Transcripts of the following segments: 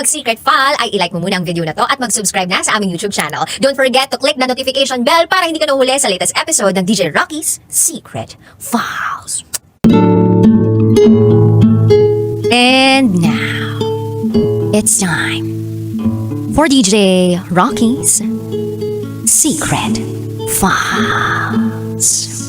mag-secret file ay ilike mo muna ang video na to at mag-subscribe na sa aming YouTube channel. Don't forget to click the notification bell para hindi ka nahuli sa latest episode ng DJ Rocky's Secret Files. And now, it's time for DJ Rocky's Secret Files.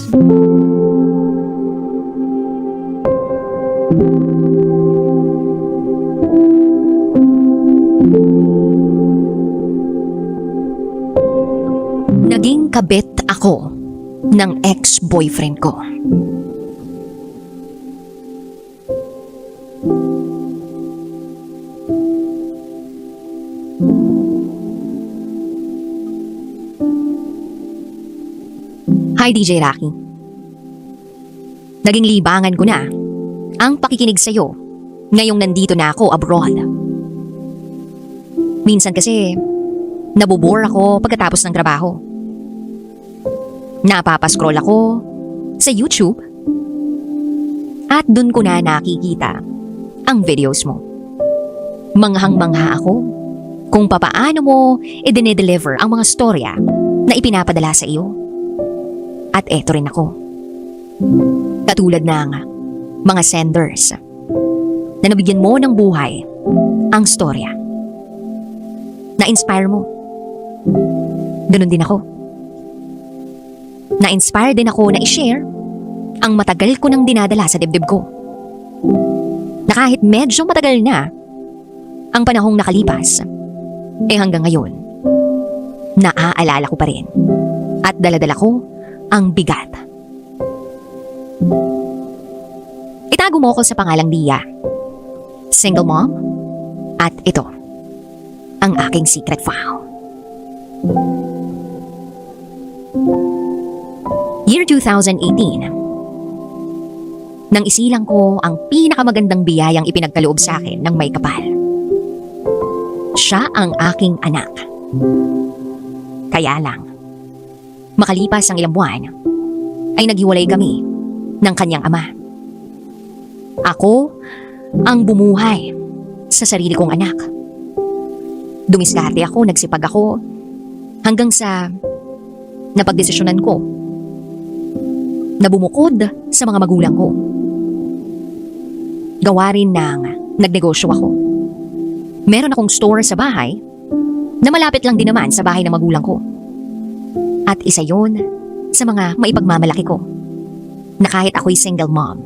Naging kabit ako ng ex-boyfriend ko. Hi DJ Rocky. Naging libangan ko na ang pakikinig sa'yo ngayong nandito na ako abroad. Minsan kasi nabubore ako pagkatapos ng trabaho. Napapascroll ako sa YouTube at dun ko na nakikita ang videos mo. Manghang-mangha ako kung papaano mo i-deliver ang mga storya na ipinapadala sa iyo. At eto rin ako. Katulad ng mga senders na nabigyan mo ng buhay ang storya. Na-inspire mo. Ganon din ako. Na-inspire din ako na i-share ang matagal ko nang dinadala sa dibdib ko. Na kahit medyo matagal na ang panahong nakalipas, eh hanggang ngayon, naaalala ko pa rin. At daladala ko ang bigat. Itago mo ko sa pangalang Lia. Single mom. At ito, ang aking secret file. Year 2018. Nang isilang ko ang pinakamagandang biyayang ipinagkaloob sa akin ng may kapal. Siya ang aking anak. Kaya lang, makalipas ang ilang buwan, ay naghiwalay kami ng kanyang ama. Ako ang bumuhay sa sarili kong anak. Dumiskarte ako, nagsipag ako, hanggang sa napagdesisyonan ko na bumukod sa mga magulang ko. Gawa rin ng nagnegosyo ako. Meron akong store sa bahay na malapit lang din naman sa bahay ng magulang ko. At isa yon sa mga maipagmamalaki ko na kahit ako'y single mom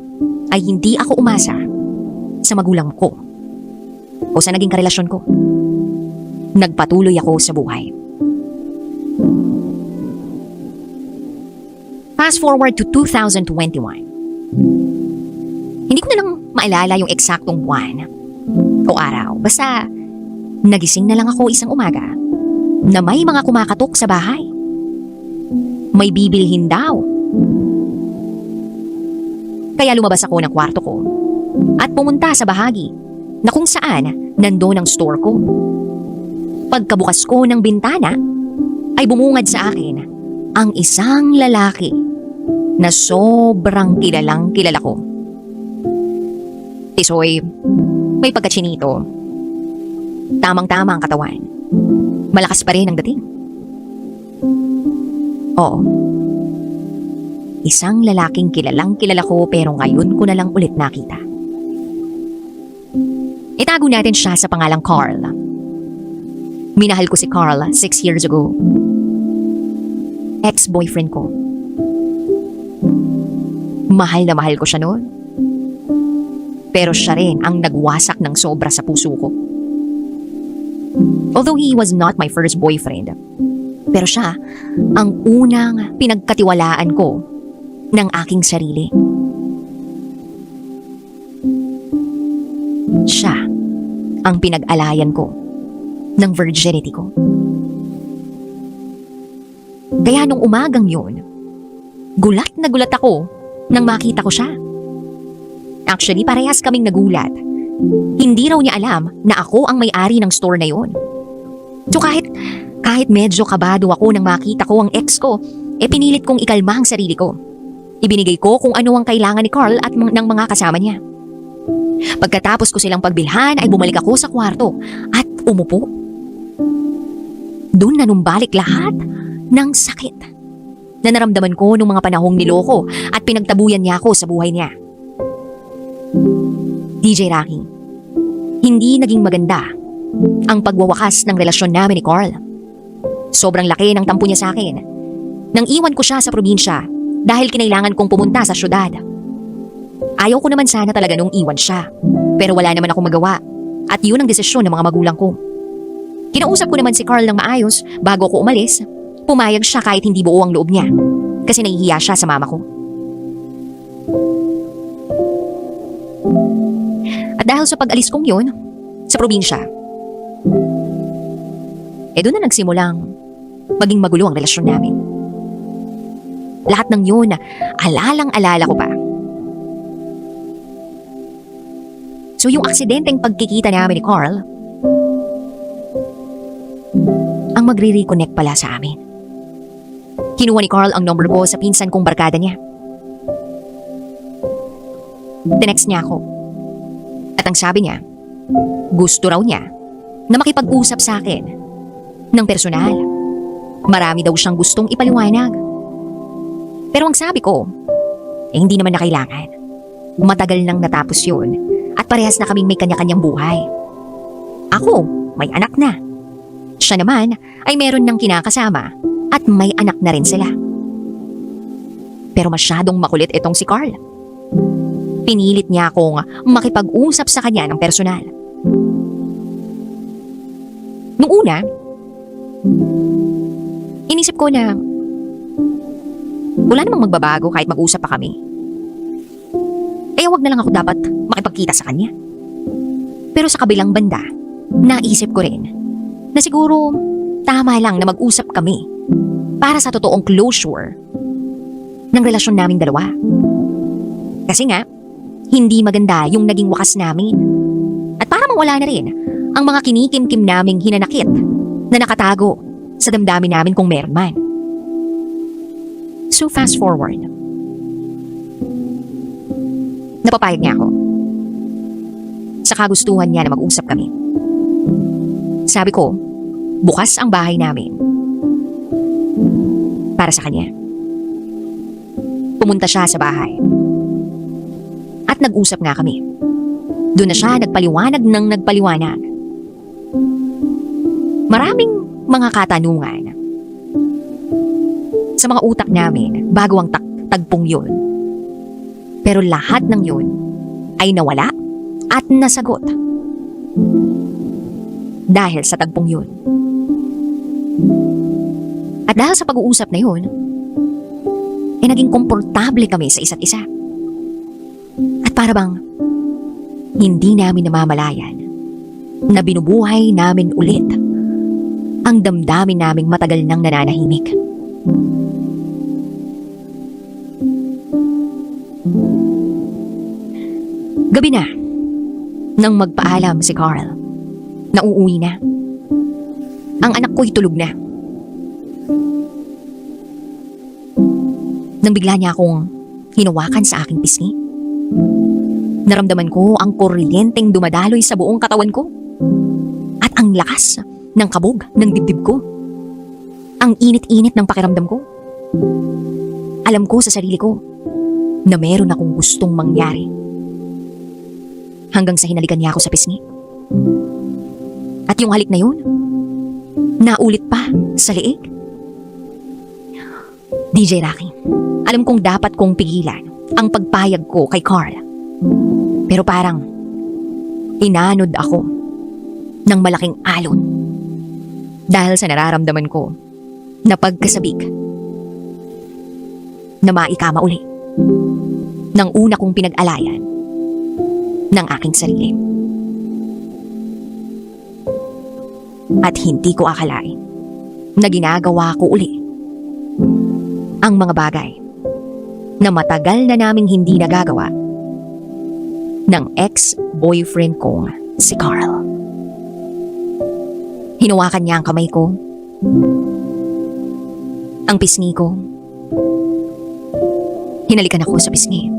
ay hindi ako umasa sa magulang ko o sa naging karelasyon ko. Nagpatuloy ako sa buhay. Fast forward to 2021. Hindi ko na lang maalala yung eksaktong buwan o araw. Basta nagising na lang ako isang umaga na may mga kumakatok sa bahay. May bibilhin daw. Kaya lumabas ako ng kwarto ko at pumunta sa bahagi na kung saan nandoon ang store ko. Pagkabukas ko ng bintana, ay bumungad sa akin ang isang lalaki na sobrang kilalang kilala ko. Tisoy, may pagkachinito. Tamang-tama ang katawan. Malakas pa rin ang dating. Oo. Isang lalaking kilalang kilala ko pero ngayon ko na lang ulit nakita. Itago natin siya sa pangalang Carl. Minahal ko si Carl six years ago. Ex-boyfriend ko. Mahal na mahal ko siya noon. Pero siya rin ang nagwasak ng sobra sa puso ko. Although he was not my first boyfriend, pero siya ang unang pinagkatiwalaan ko ng aking sarili. Siya ang pinag-alayan ko ng virginity ko. Kaya nung umagang yun, gulat na gulat ako nang makita ko siya. Actually, parehas kaming nagulat. Hindi raw niya alam na ako ang may-ari ng store na yon. So kahit, kahit medyo kabado ako nang makita ko ang ex ko, eh pinilit kong ikalma ang sarili ko. Ibinigay ko kung ano ang kailangan ni Carl at ng mga kasama niya. Pagkatapos ko silang pagbilhan ay bumalik ako sa kwarto at umupo. Doon na numbalik lahat ng sakit na naramdaman ko nung mga panahong niloko at pinagtabuyan niya ako sa buhay niya. DJ Rocky, hindi naging maganda ang pagwawakas ng relasyon namin ni Carl. Sobrang laki ng tampo niya sa akin. Nang iwan ko siya sa probinsya dahil kinailangan kong pumunta sa syudad. Ayaw ko naman sana talaga nung iwan siya. Pero wala naman akong magawa. At yun ang desisyon ng mga magulang ko. Kinausap ko naman si Carl ng maayos bago ko umalis. Pumayag siya kahit hindi buo ang loob niya. Kasi nahihiya siya sa mama ko. At dahil sa pag-alis kong yun, sa probinsya, eh doon na nagsimulang maging magulo ang relasyon namin. Lahat ng yun, alalang-alala ko pa. So yung aksidenteng pagkikita namin ni Carl, ang magre-reconnect pala sa amin. Kinuha ni Carl ang number ko sa pinsan kong barkada niya. Tinext niya ako. At ang sabi niya, gusto raw niya na makipag-usap sa akin ng personal. Marami daw siyang gustong ipaliwanag. Pero ang sabi ko, eh hindi naman na kailangan. Matagal nang natapos yun at parehas na kaming may kanya-kanyang buhay. Ako, may anak na. Siya naman ay meron ng kinakasama at may anak na rin sila. Pero masyadong makulit itong si Carl. Pinilit niya akong makipag-usap sa kanya ng personal. Nung una, inisip ko na wala namang magbabago kahit mag-usap pa kami. Kaya wag na lang ako dapat makipagkita sa kanya. Pero sa kabilang banda, naisip ko rin na siguro tama lang na mag-usap kami para sa totoong closure ng relasyon naming dalawa. Kasi nga, hindi maganda yung naging wakas namin. At para mawala na rin ang mga kinikim-kim naming hinanakit na nakatago sa damdamin namin kung meron man. So fast forward. Napapayag niya ako. Sa kagustuhan niya na mag-usap kami. Sabi ko, bukas ang bahay namin. Para sa kanya. Pumunta siya sa bahay. At nag-usap nga kami. Doon na siya nagpaliwanag ng nagpaliwanag. Maraming mga katanungan sa mga utak namin bago ang tagpong yun. Pero lahat ng yun ay nawala at nasagot. Dahil sa tagpong yun. At dahil sa pag-uusap na yun, eh naging komportable kami sa isa't isa. At para bang hindi namin namamalayan na binubuhay namin ulit ang damdamin naming matagal nang nananahimik. Gabi na, nang magpaalam si Carl na uuwi na. Ang anak ko'y tulog na. Nang bigla niya akong hinawakan sa aking pisngi. Naramdaman ko ang kuryenteng dumadaloy sa buong katawan ko. At ang lakas ng kabog ng dibdib ko. Ang init-init ng pakiramdam ko. Alam ko sa sarili ko na meron akong gustong mangyari. Hanggang sa hinalikan niya ako sa pisngi. At yung halik na yun, naulit pa sa liig. DJ Rocky, alam kong dapat kong pigilan ang pagpayag ko kay Carl. Pero parang inanod ako ng malaking alon dahil sa nararamdaman ko na pagkasabik na maikama uli ng una kong pinag-alayan ng aking sarili. At hindi ko akalain na ginagawa ko uli ang mga bagay na matagal na naming hindi nagagawa ng ex-boyfriend kong si Carl. Hinawakan niya ang kamay ko, ang pisngi ko. Hinalikan ako sa pisngi.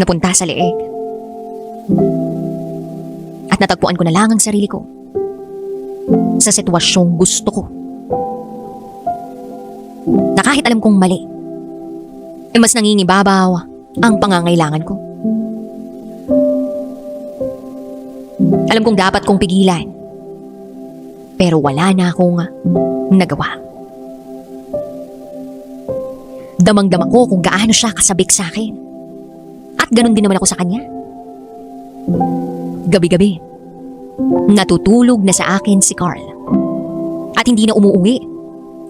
Napunta sa leeg At natagpuan ko na lang ang sarili ko sa sitwasyong gusto ko. Na kahit alam kong mali, eh mas nangingibabaw ang pangangailangan ko. Alam kong dapat kong pigilan. Pero wala na akong nagawa. Damang-dama ko kung gaano siya kasabik sa akin. At ganun din naman ako sa kanya. Gabi-gabi, natutulog na sa akin si Carl. At hindi na umuuwi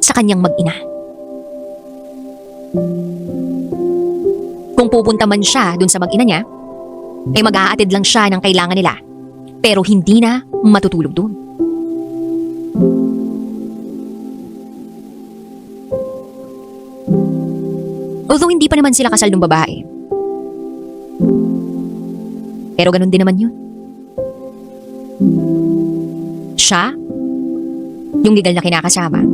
sa kanyang mag-ina. Kung pupunta man siya dun sa mag-ina niya, ay mag-aatid lang siya ng kailangan nila. Pero hindi na matutulog dun. Although hindi pa naman sila kasal ng babae. Pero ganun din naman yun. Siya, yung legal na kinakasama.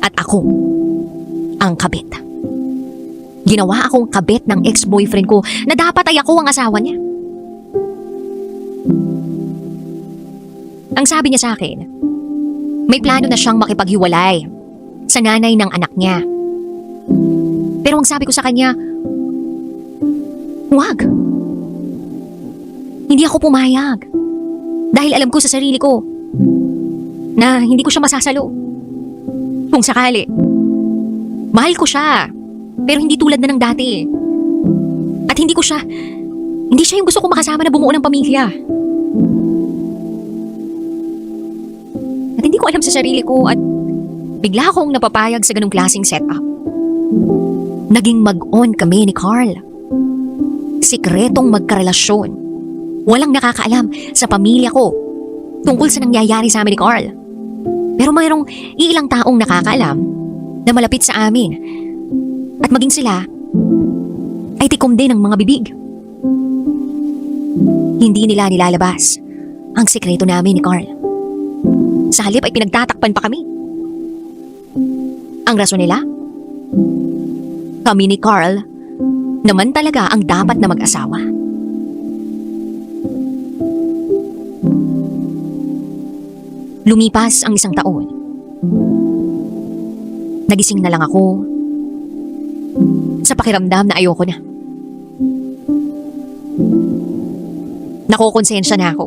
At ako, ang kabit. Ginawa akong kabit ng ex-boyfriend ko na dapat ay ako ang asawa niya. Ang sabi niya sa akin, may plano na siyang makipaghiwalay sa nanay ng anak niya. Pero ang sabi ko sa kanya, huwag. Hindi ako pumayag. Dahil alam ko sa sarili ko na hindi ko siya masasalo. Kung sakali. Mahal ko siya. Pero hindi tulad na ng dati. At hindi ko siya, hindi siya yung gusto ko makasama na bumuo ng pamilya. At hindi ko alam sa sarili ko at bigla akong napapayag sa ganong klaseng setup. Naging mag-on kami ni Carl. Sikretong magkarelasyon. Walang nakakaalam sa pamilya ko tungkol sa nangyayari sa amin ni Carl. Pero mayroong ilang taong nakakaalam na malapit sa amin at maging sila ay tikom din ng mga bibig. Hindi nila nilalabas ang sikreto namin ni Carl. Sa halip ay pinagtatakpan pa kami. Ang rason nila? Kami ni Carl naman talaga ang dapat na mag-asawa. Lumipas ang isang taon. Nagising na lang ako sa pakiramdam na ayoko na. Nakokonsensya na ako.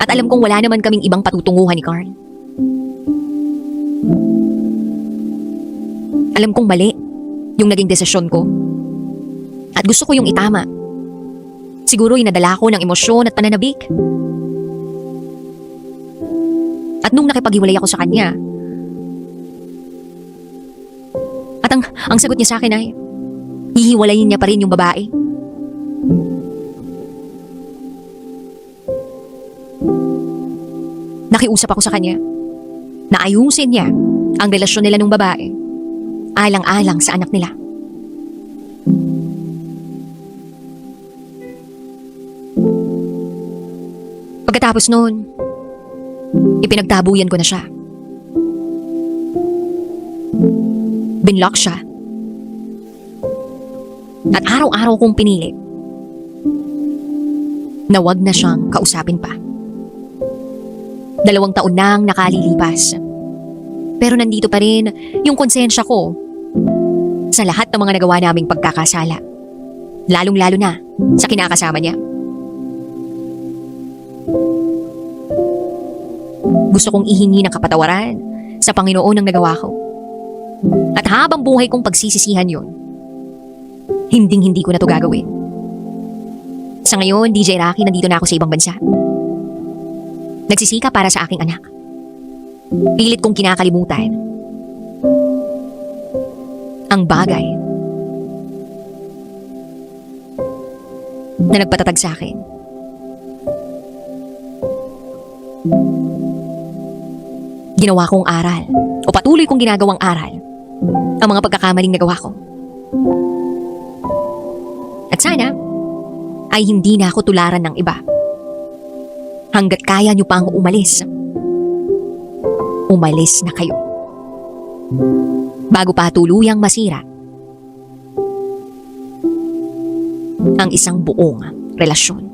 At alam kong wala naman kaming ibang patutunguhan ni Carl. Alam kong mali yung naging desisyon ko. At gusto ko yung itama. Siguro inadala ko ng emosyon at pananabik. At nung nakipaghiwalay ako sa kanya, ang, ang sagot niya sa akin ay, hihiwalayin niya pa rin yung babae. Nakiusap ako sa kanya na ayusin niya ang relasyon nila ng babae alang-alang sa anak nila. Pagkatapos noon, ipinagtabuyan ko na siya. Binlock siya. At araw-araw kong pinili na wag na siyang kausapin pa. Dalawang taon nang nakalilipas. Pero nandito pa rin yung konsensya ko sa lahat ng mga nagawa naming pagkakasala. Lalong-lalo na sa kinakasama niya. Gusto kong ihingi ng kapatawaran sa Panginoon ang nagawa ko. At habang buhay kong pagsisisihan yon, hinding hindi ko na to gagawin. Sa ngayon, DJ Rocky, nandito na ako sa ibang bansa. Nagsisika para sa aking anak. Pilit kong kinakalimutan ang bagay na nagpatatag sa akin. Ginawa kong aral o patuloy kong ginagawang aral ang mga pagkakamaling nagawa ko. At sana ay hindi na ako tularan ng iba. Hanggat kaya nyo pang umalis, umalis na kayo. Bago pa tuluyang masira ang isang buong relasyon.